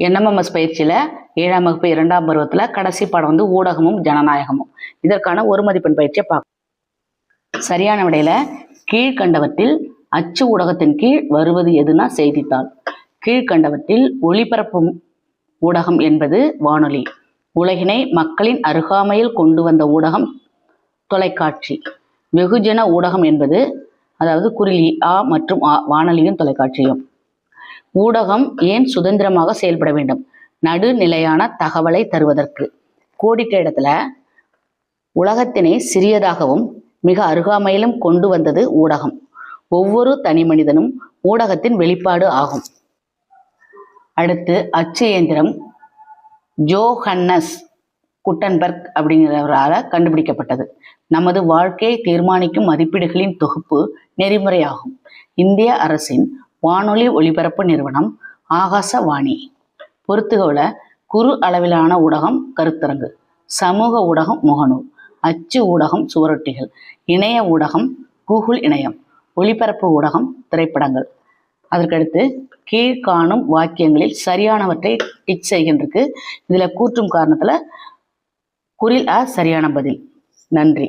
NMMS பயிற்சியில் ஏழாம் வகுப்பு இரண்டாம் பருவத்தில் கடைசி பாடம் வந்து ஊடகமும் ஜனநாயகமும். இதற்கான ஒரு மதிப்பெண் பயிற்சியை பார்க்கணும் சரியான விடையில கீழ்கண்டவற்றில் அச்சு ஊடகத்தின் கீழ் வருவது எதுனா செய்தித்தாள். கீழ்கண்டவற்றில் ஒளிபரப்பும் ஊடகம் என்பது வானொலி. உலகினை மக்களின் அருகாமையில் கொண்டு வந்த ஊடகம் தொலைக்காட்சி. வெகுஜன ஊடகம் என்பது அதாவது குறிலி ஆ மற்றும் ஆ வானொலியும் தொலைக்காட்சியும். ஊடகம் ஏன் சுதந்திரமாக செயல்பட வேண்டும்? நடுநிலையான தகவலை தருவதற்கு. கோடிட்ட இடத்துல உலகத்தினை சிறியதாகவும் மிக அருகாமையிலும் கொண்டு வந்தது ஊடகம். ஒவ்வொரு தனி மனிதனும் ஊடகத்தின் வெளிப்பாடு ஆகும். அடுத்து அச்சு இயந்திரம் ஜோஹன்னஸ் குட்டன்பர்க் அப்படிங்கிறவரால் கண்டுபிடிக்கப்பட்டது. நமது வாழ்க்கையை தீர்மானிக்கும் மதிப்பீடுகளின் தொகுப்பு நெறிமுறையாகும். இந்திய அரசின் வானொலி ஒலிபரப்பு நிறுவனம் ஆகாசவாணி. பொறுத்துகவில் குறு அளவிலான ஊடகம் கருத்தரங்கு சமூக ஊடகம் முகநூல் அச்சு ஊடகம் சுவரொட்டிகள் இணைய ஊடகம் கூகுள் இணையம் ஒளிபரப்பு ஊடகம் திரைப்படங்கள். அதற்கடுத்து கீழ்காணும் வாக்கியங்களில் சரியானவற்றை டிக் செய்கின்றது இதில் கூற்றும் காரணத்தில் குரில் அ சரியான பதில். நன்றி.